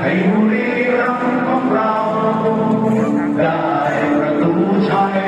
ให้บุรีรัมย์ของเราได้ประตูชัย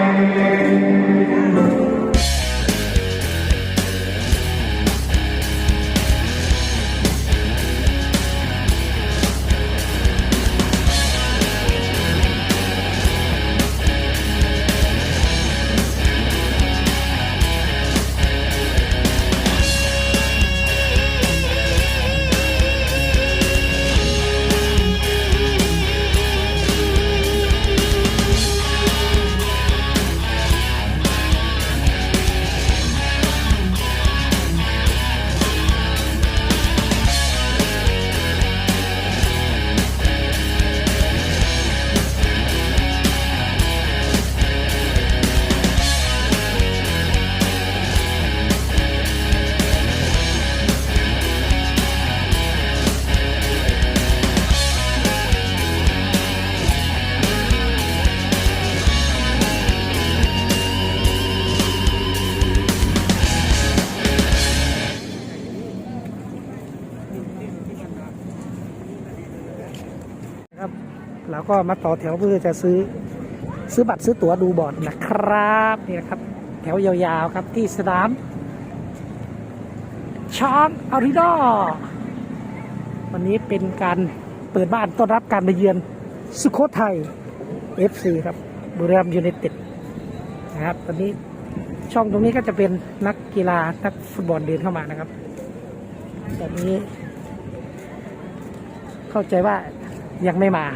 ก็มาต่อแถวเพื่อจะซื้อซื้อบัตรซื้อตั๋วดูบอลนะครับนี่นะครับ แถวยาวๆครับที่สนามช้างอาริดวันนี้เป็นการเปิดบ้านต้อนรับการมาเยือนสุโขทัย FC ครับบุรีรัมยูไนเต็ดนะครับตอนนี้ช่องตรงนี้ก็จะเป็นนักกีฬานักฟุตบอลเดินเข้ามานะครับตอนนี้ เข้าใจว่ายังไม่มา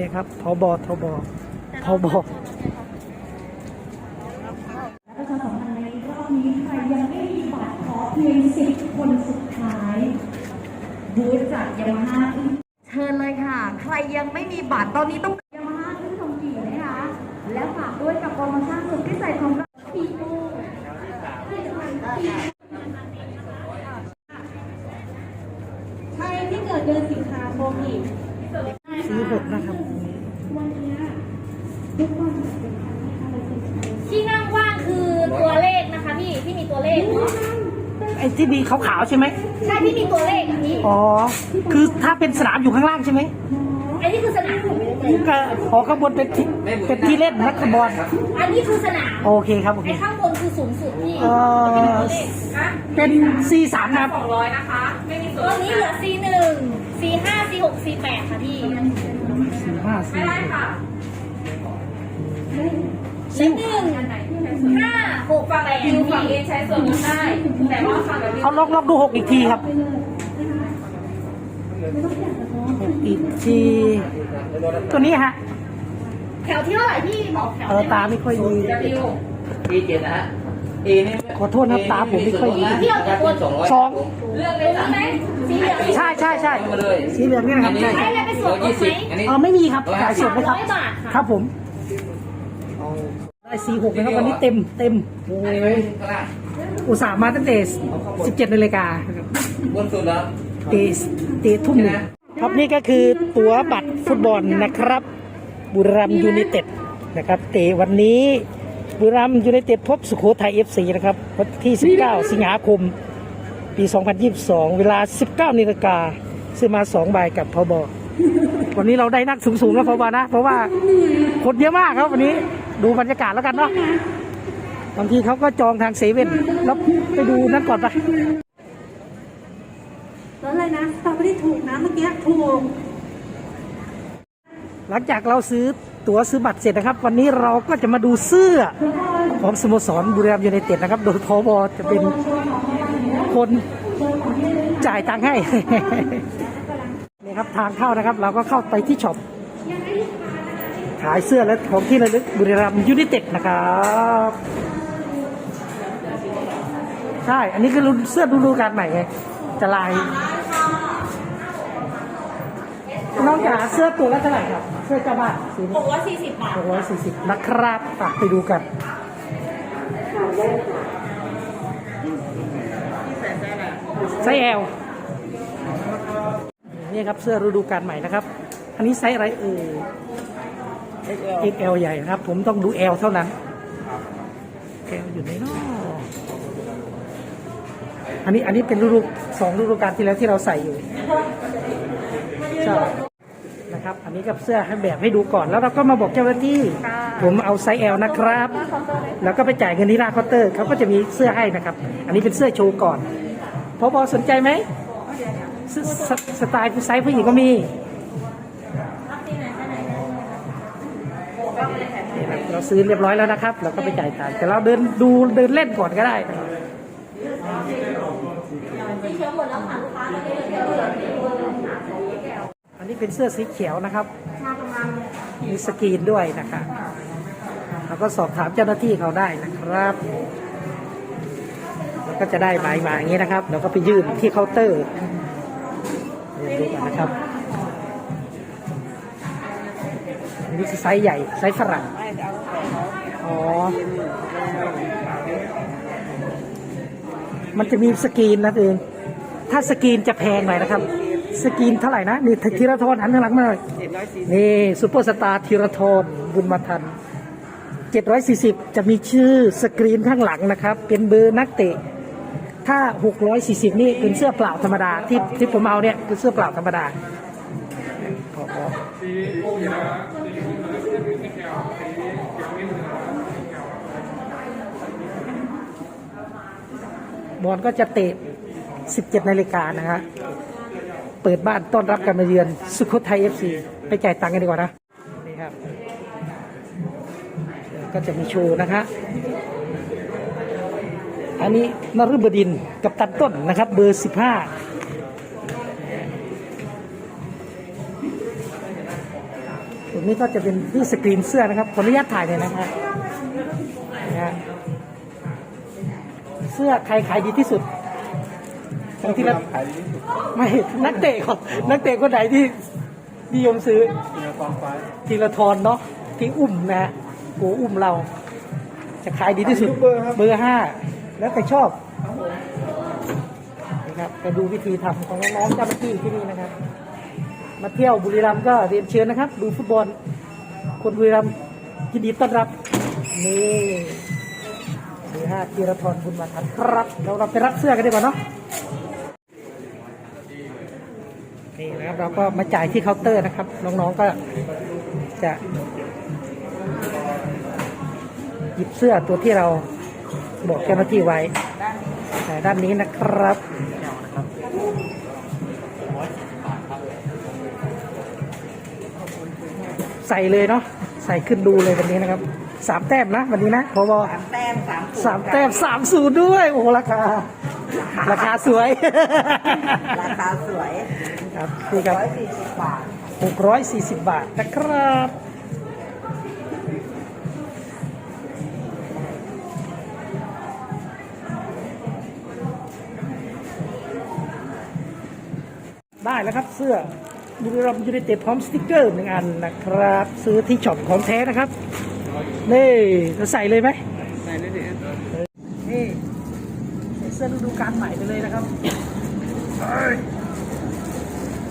นี่ครับพบทบพบประชาสัมพันธ์ในรอบนี้ใครยังไม่มีบัตรขอเพียงสิบคนสุดท้ายบูธจากยามาฮ่าเชิญเลยค่ะ ใครยังไม่มีบัตรตอนนี้ต้องยามาฮ่าขึ้นทองกี่นะคะ และฝากด้วยกับโปรโมชั่นสุดพิเศษของเราปีโป้ใครที่เกิดเดือนสิงหาคมอีก ซื้อหกนะครับ วันนี้ทุกคนเป็นครั้งแรกอะไรเป็นใคร ที่นั่งว่างคือตัวเลขนะคะพี่ที่มีตัวเลขเนาะ ไอ้ที่ดีขาวๆ ใช่ไหมใช่ที่มีตัวเลขอะพี่อ๋อ คือถ้าเป็นสนามอยู่ข้างล่างใช่ไหมอันนี้คือสนามก็ขอข้างบนเป็นที่เป็นที่เล่นนักบอลอันนี้คือสนามโอเคครับโอเค ไอ้ข้างบนคือสูงสุดพี่เอ่อเป็น C3 นะครับตัวนี้เหลือ C หนึ่ง C ห้า C หก C แปดค่ะพี่สี่ห้าสี่เลขหนึ่ง ห้าหกแปดพี่ฝั่งเองใช้ส่วนลดได้ แต่ว่าฝั่งแบบนี้เอาลองลองดูหกอีกทีครับหกอีกที ตัวนี้ฮะ แถวที่เท่าไหร่พี่บอกแถวเออตาไม่ค่อยดีดิวปีเจ็ดนะฮะเอนี่ขอโทษนะตาผมไม่ค่อยดีการเป็นสองร้อยสอง เลือกเลยไหมสีเหลืองใช่ใช่ใช่มาเลยสีเหลืองนี่นะครับใช่ใช้อะไรไปส่วนลดไหมอันนี้เออไม่มีครับจ่ายสดไหมครับ ร้อยบาทค่ะ ครับผม ได้สี่หกนะครับวันนี้เต็มเต็มโอ้อันนี้ไม่ยข้างล่างอุตส่าห์มาตั้งแต่สิบเจ็ดนาฬิกานะครับบนสุดแล้วตีตีทุ่มหนึ่งครับนี่ก็คือตั๋วบัตรฟุตบอลนะครับ บุรีรัมย์ยูไนเต็ดนะครับเตะวันนี้บุรีรัมย์ยูไนเต็ดพบสุโขทัยเอฟซีนะครับวันที่ 19 สิงหาคม ปี 2022 เวลา 19นาฬิกาซื้อมา2ใบกับพบ วันนี้เราได้นักสูงๆแล้วพบนะ เพราะว่าคนเยอะมากครับวันนี้ดูบรรยากาศแล้วกันเนาะบางทีเขาก็จองทางเซเว่นแล้วไปดูนั่นก่อนไปแล้วอะไรนะสตรอเบอรี่ถูกนะเมื่อกี้ถูกหลังจากเราซื้อตั๋วซื้อบัตรเสร็จนะครับ วันนี้เราก็จะมาดูเสื้อของสโมสรบุรีรัมย์ยูไนเต็ดนะครับ โดยพบจะเป็นคนจ่ายตังค์ให้ นี่ครับทางเข้านะครับ เราก็เข้าไปที่ช็อปขายเสื้อและของที่ระลึกบุรีรัมย์ยูไนเต็ดนะครับใช่ อันนี้คือรุ่นเสื้อฤดูกาลใหม่ไงจะลายน้องจ๋าเสื้อตัวละเท่าไหร่ครับ เสื้อเจ้าบ้านสีหกร้อยสี่สิบบาทหกร้อยสี่สิบนะครับฝากไปดูกันไซส์แอล นี่ครับเสื้อฤดูกาลใหม่นะครับ อันนี้ไซส์อะไรเอ่ย XL ใหญ่นะครับ ผมต้องดู L เท่านั้นแก้วอยู่ในนออันนี้อันนี้เป็นฤดูสองฤดูกาลที่แล้วที่เราใส่อยู่ใช่นะครับ อันนี้กับเสื้อให้แบบให้ดูก่อน แล้วเราก็มาบอกเจ้าหน้าที่ ผมเอาไซส์ L นะครับ แล้วก็ไปจ่ายเงินที่หน้าเคาน์เตอร์เขาก็จะมีเสื้อให้นะครับ อันนี้เป็นเสื้อโชว์ก่อนพอบอสนใจไหม สสสไตล์ไซส์ผู้หญิงก็มีเราซื้อเรียบร้อยแล้วนะครับ เราก็ไปจ่ายตังค์แต่เราเดินดูเดินเล่นก่อนก็ได้อันนี้เป็นเสื้อสีเขียวนะครับ มีสกรีนด้วยนะครับแล้วก็สอบถามเจ้าหน้าที่เขาได้นะครับก็จะได้หมายมาอย่างนี้นะครับ แล้วก็ไปยื่นที่เคาน์เตอร์ ดี๋ยวดูกันนะครับ อันนี้คือไซส์ใหญ่ ไซส์ฝรั่ง อ๋อ มันจะมีสกรีนนะตัวเอง ถ้าสกรีนจะแพงหน่อยนะครับ สกรีนเท่าไหร่นะ นี่ธีรทรหันข้างหลังมาหน่อยนี่ซูเปอร์สตาร์ธีรทรบุญมาทัน740 จะมีชื่อสกรีนข้างหลังนะครับ เป็นเบอร์นักเตะ ถ้า 640 นี่เป็นเสื้อเปล่าธรรมดาที่ที่ผมเอาเนี่ยคือเสื้อเปล่าธรรมดาบอลก็จะเตะ 17 นาฬิกานะฮะเปิดบ้านต้อนรับการมาเยือน สุโขทัยเอฟซีไปจ่ายตังค์กันดีกว่านะ นี่ครับ ก็จะมีโชว์นะคะ อันนี้นฤบดินทร์กับตันต้นนะครับ เบอร์15ตรงนี้ก็จะเป็นที่สกรีนเสื้อนะครับขออนุญาตถ่ายเลยนะครับนะฮะเสื้อใครขายดีที่สุดของที่ละไม่นักเตะของนักเตะคนไหนที่นิยมซื้อทีละทอนเนาะที่อุ้มนะฮะโกอุ้มเรา จะขายดีที่สุดเบอร์ห้า แล้วแต่ชอบนะครับไปดูวิธีทำของน้องๆเจ้าหน้าที่ที่นี่นะครับ มาเที่ยวบุรีรัมย์ก็เรียนเชิญนะครับ ดูฟุตบอล คนบุรีรัมย์ยินดีต้อนรับ นี่หรือห้าธีรทรบุญมาทันครับเราเราไปรับเสื้อกันดีกว่าเนาะนี่นะครับเราก็มาจ่ายที่เคาน์เตอร์นะครับ น้องๆก็จะหยิบเสื้อตัวที่เรา บอกเจ้าหน้าที่ไว้แต่ด้านนี้นะครับใส่เลยเนาะใส่ขึ้นดูเลยวันนี้นะครับสามแต้มนะวันนี้นะพอบอแต้มสามสามแต้มสามศูนย์ด้วยโอ้โหราคา ราคาสวย ราคาสวยครับนี่ครับร้อยสี่สิบบาทหกร้อยสี่สิบบาทนะครับ ได้แล้วครับเสื้อบุรีรัมย์ยูไนเต็ดพร้อมสติกเกอร์หนึ่งอันนะครับ ซื้อที่ช็อปของแท้นะครับ นี่จะใส่เลยไหมใส่เลยดินี่ใส่เสื้อฤดูกาลใหม่ไปเลยนะครับเอ้ย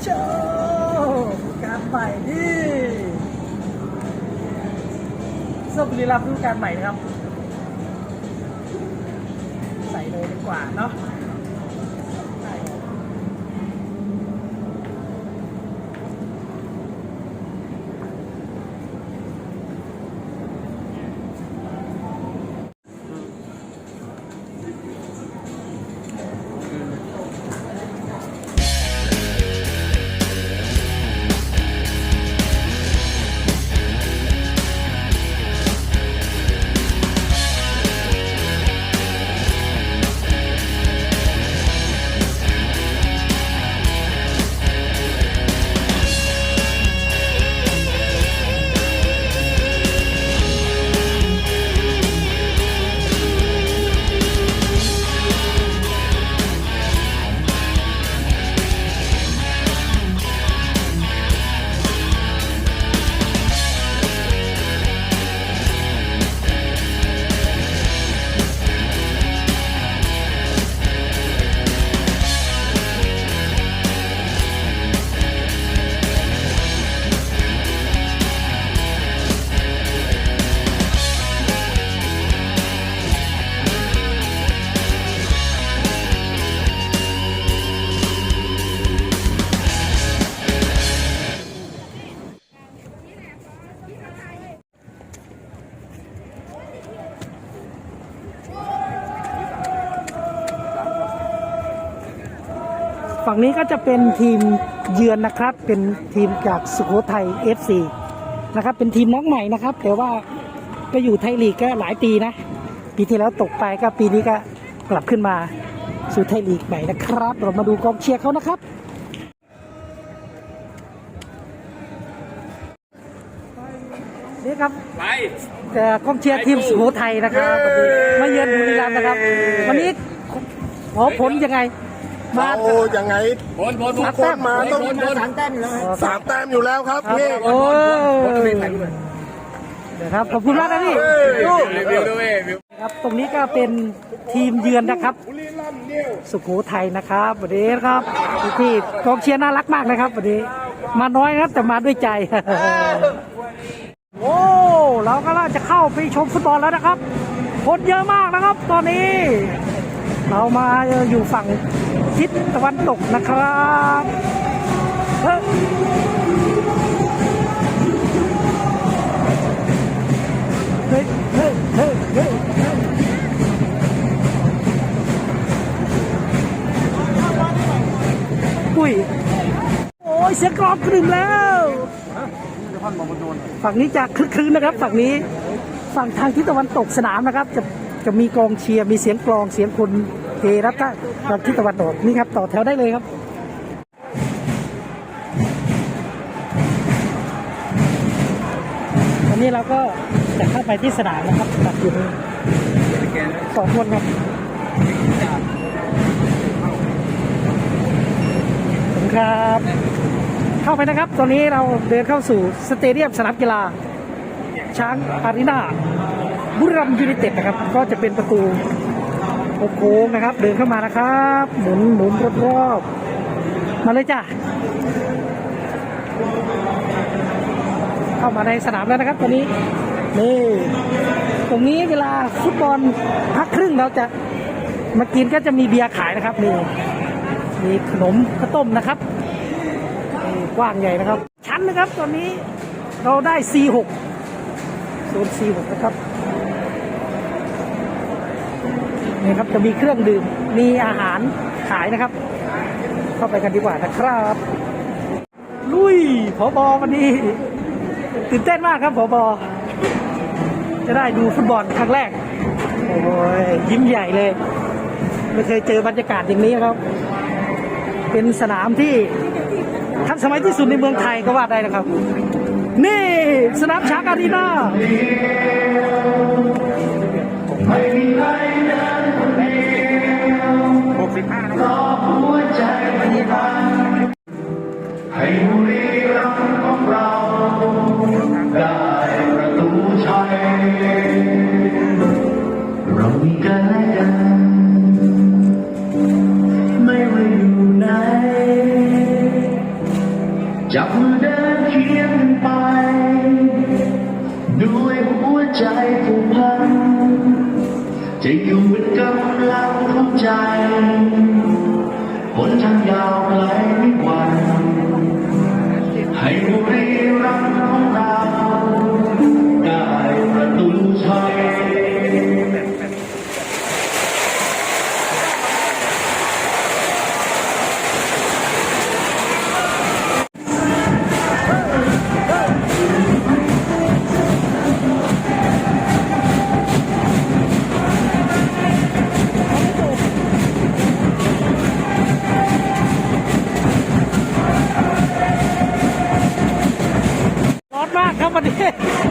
โชว์การใหม่นี่เสื้อบุรีรัมย์ฤดูกาลใหม่นะครับ ใส่เลยดีกว่าเนาะ ก็จะเป็นทีมเยือนนะครับ เป็นทีมจากสุโขทัย FC นะครับ เป็นทีมน้องใหม่นะครับ แต่ว่าก็อยู่ไทยลีกก็หลายปีนะ ปีที่แล้วตกไปก็ปีนี้ก็กลับขึ้นมาสู่ไทยลีกใหม่นะครับ เรามาดูกองเชียร์เขานะครับนี่ครับไปแต่กองเชียร์ทีมสุโขทัยนะครับวันนี้มาเยือนบุรีรัมย์นะครับ วันนี้ขอผลยังไง มาเอายังไงบนบนทุกคนมาต้องบนบนสามแต้มเลยสามแต้มอยู่แล้วครับครับพี่โอ้ยเดี๋ยวครับขอบคุณมากนะพี่รีวิวด้วยวิวครับตรงนี้ก็เป็นทีมเยือนนะครับ สุโขทัยนะครับวันนี้นะครับที่กองเชียร์น่ารักมากนะครับวันนี้มาน้อยนะครับแต่มาด้วยใจ โอ้เราก็ล่าจะเข้าไปชมฟุตบอลแล้วนะครับคนเยอะมากนะครับ ตอนนี้ เรามาอยู่ฝั่งทิศตะวันตกนะครับเฮ้ยเฮ้ยเฮ้ยเฮ้ยเฮ้ยปุ้ย โอ้ยเสียงกรอบกระดึงแล้ว ฝั่งนี้จะคลึกคลื้นนะครับ ฝั่งนี้ ฝั่งทางทิศตะวันตกสนามนะครับจะ จะมีกองเชียร์มีเสียงกลองเสียงคนเฮรับถ้าทางทิศตะวันตกนี่ครับต่อแถวได้เลยครับวันนี้เราก็จะเข้าไปที่สนามนะครับตัดอยู่นี่สองคนครับขอบคุณครับ เข้าไปนะครับ ตอนนี้เราเดินเข้าสู่สเตเดียมสนามกีฬาช้างอารีนา บุรีรัมยูไนเต็ดนะครับ ก็จะเป็นประตูโค้งนะครับ เดินเข้ามานะครับ หมุนหมุนรอบๆมาเลยจ้ะเข้ามาในสนามแล้วนะครับตอนนี้นี่ตรงนี้เวลาฟุตบอลพักครึ่งเราจะมากินก็จะมีเบียร์ขายนะครับนี่มีขนมข้าวต้มนะครับกว้างใหญ่นะครับ ชั้นนะครับตอนนี้เราได้ C6 โซน C6 นะครับ นี่ครับจะมีเครื่องดื่มมีอาหารขายนะครับ เข้าไปกันดีกว่านะครับ ลุยผอบอวันนี้ ตื่นเต้นมากครับผอบอจะได้ดูฟุตบอลครั้งแรก โอ้ยยิ้มใหญ่เลย ไม่เคยเจอบรรยากาศอย่างนี้ครับ เป็นสนามที่ทันสมัยที่สุดในเมืองไทยก็ว่าได้นะครับ นี่สนามช้างอารีนา รอหัวใจมันพันให้บุรีรัมย์ของเราได้ประตูชัยเรามีกันและกันไม่ว่าอยู่ไหนจับมือเดินเคียงไป ด้วยหัวใจผูกพันจะอยู่เป็นกำลังของใจ ยาวไกลไม่หวั่นให้บุรีรัมย์ของเรา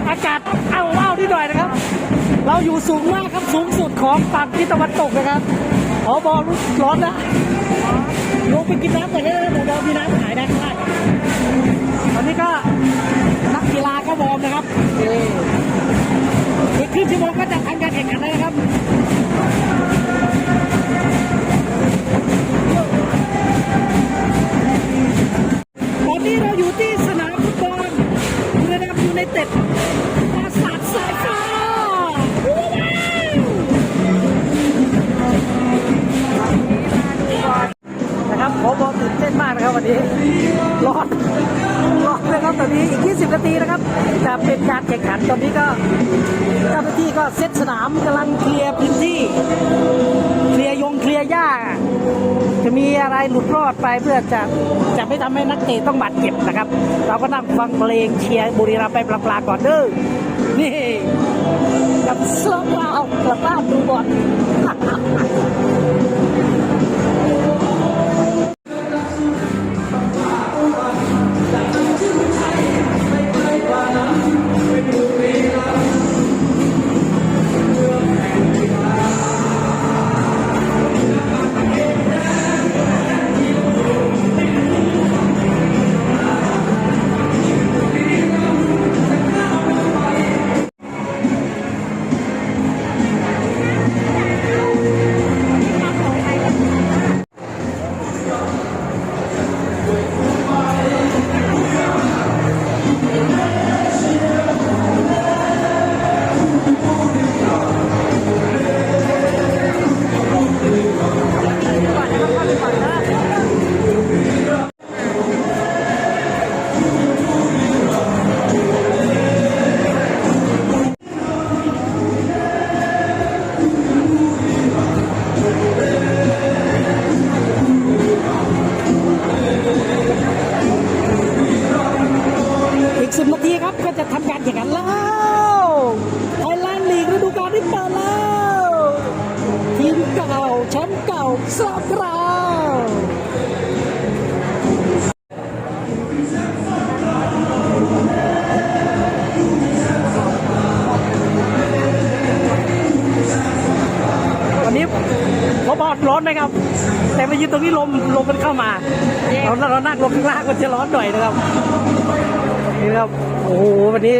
อากาศเอาว้าวนิดหน่อยนะครับ เราอยู่สูงมากครับสูงสุดของฝั่งทิศตะวันตกนะครับอ๋อบอลรู้สึกร้อนนะลงไปกินน้ำก่อนนะเดี๋ยวเรามีน้ำขายได้ข้างล่างตอนนี้ก็นักกีฬาก็วอร์มนะครับอีกครึ่งชั่วโมงก็จะทำการแข่งขันแล้ว จะจะไม่ทำให้นักเตะต้องบาดเจ็บนะครับ เราก็นั่งฟังเพลงเชียร์บุรีรัมย์ไปปลาๆก่อนเด้อนี่กับเสื้อเล่ากลับบ้านดูบอล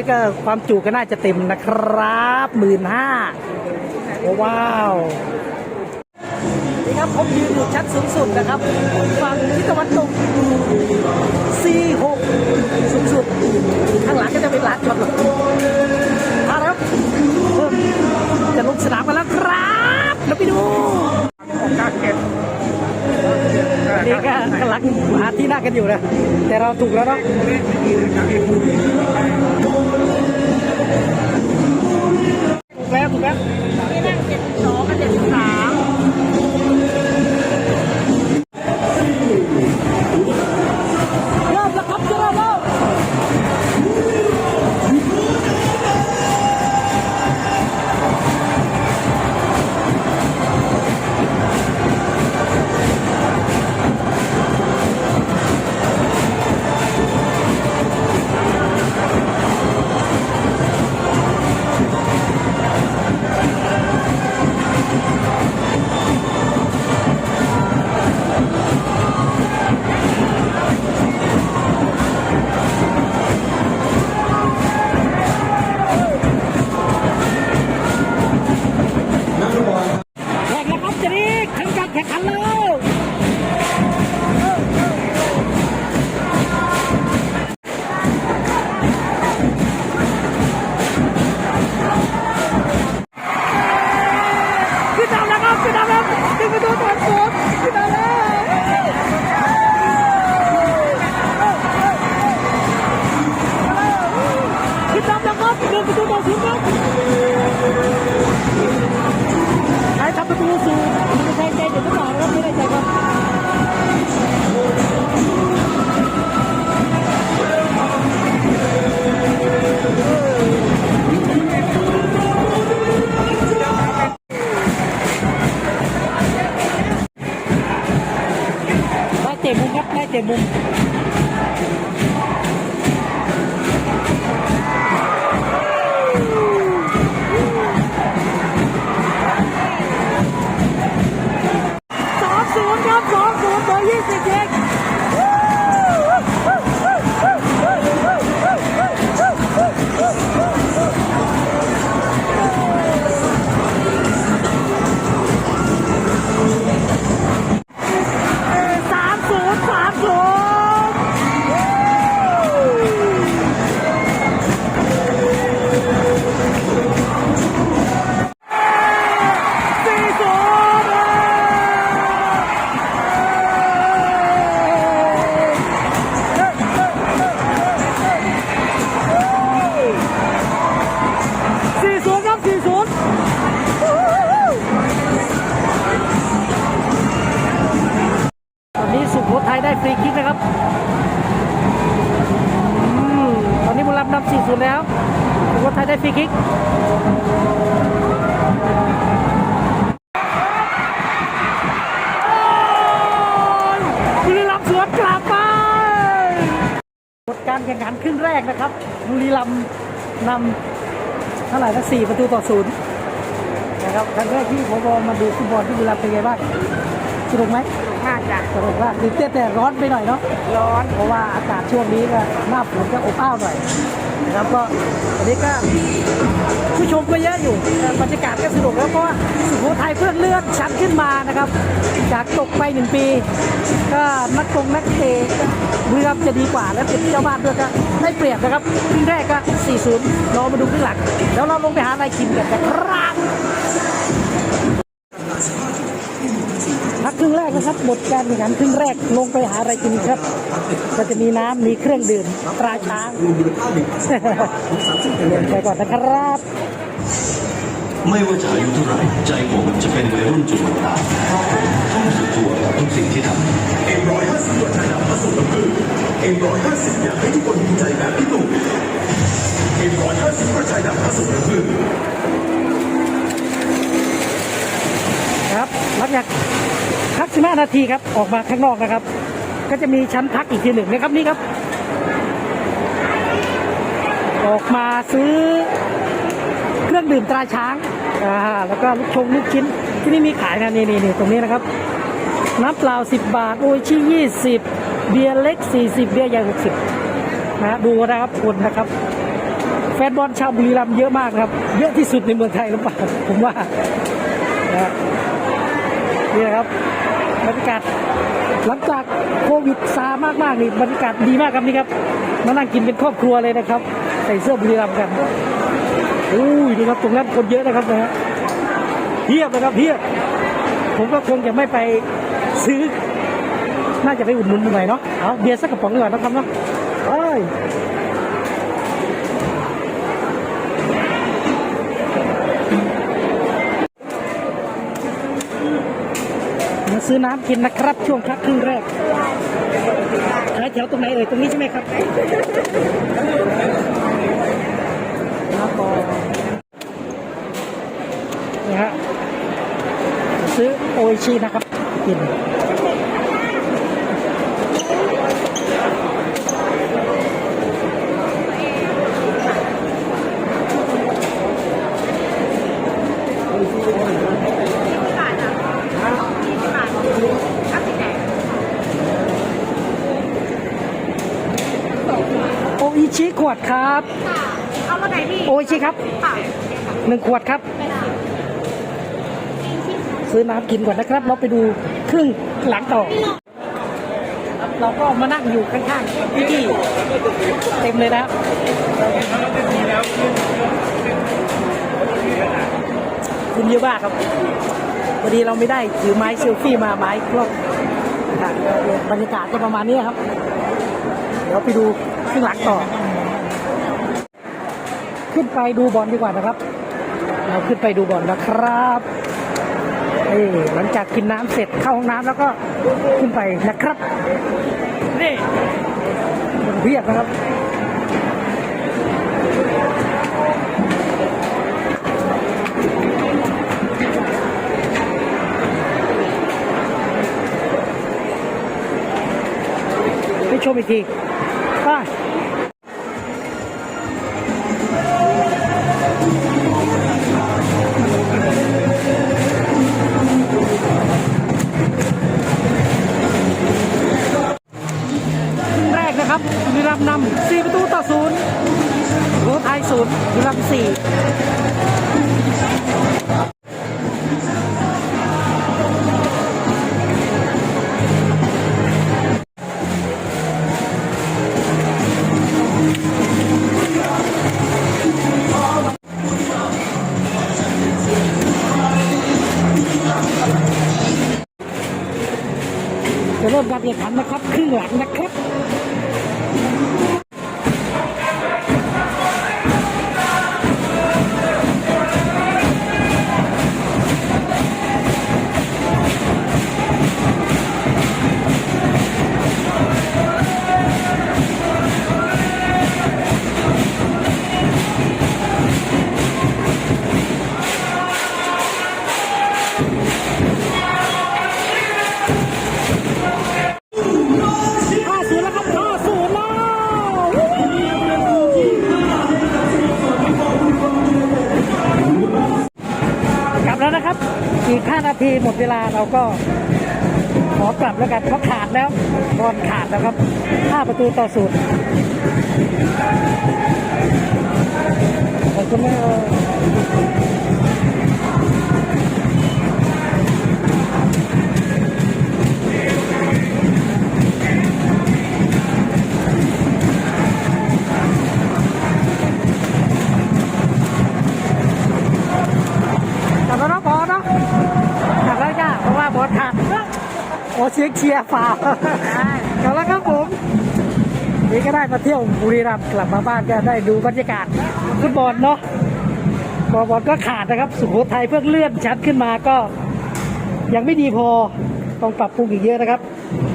ก็ความจุก็น่าจะเต็มนะครับหมื่นห้าว้าวนี่ครับผมยืนอยู่ชั้นสูงสุดนะครับฝั่งทิศตะวันตก C6 สูงสุด ข้างหลังก็จะเป็นร้านจอดรถมาแล้วครับจะลงสนามกันแล้วครับแล้วไปดูนี่ก็กำลังหาที่นั่งกันอยู่นะ แต่เราถูกแล้วเนาะ ถู ไหร่สักสี่ประตูต่อศูนย์นะครับครั้งแรกที่ผมมาดูฟุตบอลที่บุรีรัมย์เป็นไงบ้างสนุกไหม มากจ้ะสนุกมากตื่นเต้นแต่ร้อนไปหน่อยเนาะร้อนเพราะว่าอากาศช่วงนี้ก็หน้าฝนจะอบอ้าวหน่อยนะครับก็วันนี้ก็ผู้ชมก็เยอะอยู่แต่บรรยากาศก็สนุกแล้วเพราะว่าสุโขทัยเพิ่งเลื่อนชั้นขึ้นมานะครับ จากตกไปหนึ่งปี ก็นักตรงนักเตะบุรีรัมย์จะดีกว่าและเป็นเจ้าบ้านด้วยก็ได้เปรียบนะครับครึ่งแรกก็4-0รอมาดูครึ่งหลังแล้วเราลงไปหาอะไรกินกันนะครับ พั กนะครับหมดการแข่งขันครึ่งแรกลงไปหาอะไรกินครับ ก็จะมีน้ำมีเครื่องดื่มตราช้างเรียนไปก่อนนะครับ ไม่ว่าจะอายุเท่าไหร่ใจผมจะเป็นวัยรุ่นจุดต่างต้องสุดตัวกับทุกสิ่งที่ทำเอ็มร้อยห้าสิบตัวชายดำผสมน้ำผึ้งเอ็มร้อยห้าสิบอยากให้ทุกคนภูมิใจแบบพี่ตู่เอ็มร้อยห้าสิบตัวชายดำผสมน้ำผึ้งครับหลังจาก พัก15นาทีครับ ออกมาข้างนอกนะครับ ก็จะมีชั้นพักอีกทีหนึ่งนะครับนี่ครับ ออกมาซื้อเครื่องดื่มตราช้างอ่าแล้วก็ลูกชงลูกชิ้นที่นี่มีขายนะนี่นี่นี่ตรงนี้นะครับ น้ำเปล่า 10 บาท โออิชิ20เบียร์เล็ก 40 เบียร์ใหญ่60นะดูนะครับคนนะครับ แฟนบอลชาวบุรีรัมย์เยอะมากนะครับ เยอะที่สุดในเมืองไทยหรือเปล่าผมว่านะ นี่นะครับบรรยากาศหลังจากโควิดซามากๆนี่บรรยากาศดีมากครับนี่ครับมานั่งกินเป็นครอบครัวเลยนะครับ ใส่เสื้อบุรีรัมย์กันอุ้ยนี่ครับตรงนั้นคนเยอะนะครับนะฮะเพียบนะครับเพียบผมก็คงจะไม่ไปซื้อ น่าจะไปอุดหนุนหน่อยเนาะเอาเบียร์สักกระป๋องดีกว่านะครับเนาะเอ้ย ซื้อน้ำกินนะครับ ช่วงพักครึ่งแรกขายแถวตรงไหนเอ่ยตรงนี้ใช่ไหมครับครับนี่ฮะซื้อโอชินะครับกิน ออิชิขวดครับ เอามาไหนพี่โออิชิครับ ค่ะหนึ่งขวดครับ ซื้อน้ำกินก่อนนะครับ เราไปดูครึ่งหลังต่อครับเราก็มานั่งอยู่ข้างๆพี่ๆเต็มเลยนะครับคุณเยอะมากครับพอดีเราไม่ได้ถือไม้เซลฟี่มาไม้กล้องนะบรรยากาศก็ประมาณนี้ครับ เดี๋ยวไปดู ครึ่งหลังต่อ ขึ้นไปดูบอลดีกว่านะครับ เราขึ้นไปดูบอลนะครับนี่หลังจากกินน้ำเสร็จเข้าห้องน้ำแล้วก็ขึ้นไปนะครับนี่เพียบนะครับไปชมอีกที ค เราก็ขอกลับแล้วกันเพราะขาดแล้วบอลขาดแล้วครับ 5 ประตูต่อศูนย์ เชียร์เชียร์ฝ่าวกลับแล้วครับผมนี่ก็ได้มาเที่ยวบุรีรัมย์กลับมาบ้านก็ได้ดูบรรยากาศฟุตบอลเนาะบอลบอลก็ขาดนะครับสุโขทัยเพิ่งเลื่อนชั้นขึ้นมาก็ ยังไม่ดีพอต้องปรับปรุงอีกเยอะนะครับ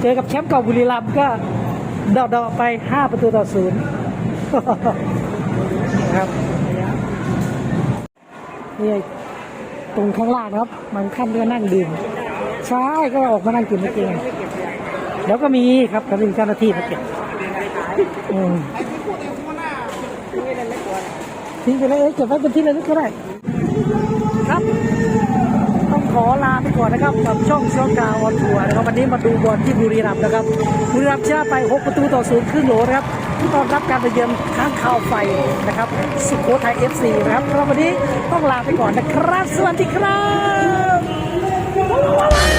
เจอกับแชมป์เก่าบุรีรัมย์ก็เดาๆไป 5 ประตูต่อศูนย์นะครับนี่ตรงข้างล่างนะครับบางขั้นก็นั่งดื่ม ใช่ก็ออกมานั่งกินเมื่อกี้แล้วก็มีครับก็มีเจ้าหน้าที่มาเก็บอืมทิ้งไปเลยเอ้ยเก็บไว้เป็นที่ระลึกก็ได้ ครับ ต้องขอลาไปก่อนนะครับกับช่องช่องกาออนทัวร์นะครับวันนี้มาดูบอลที่บุรีรัมย์นะครับบุรีรัมย์ชนะไป 6 ประตูต่อศูนย์ครึ่งโหลนะครับต้อนรับการไปเยือนข้างข่าวไฟนะครับ สุโขทัยเอฟซีนะครับแล้ววันนี้ต้องลาไปก่อนนะครับ สวัสดีครับ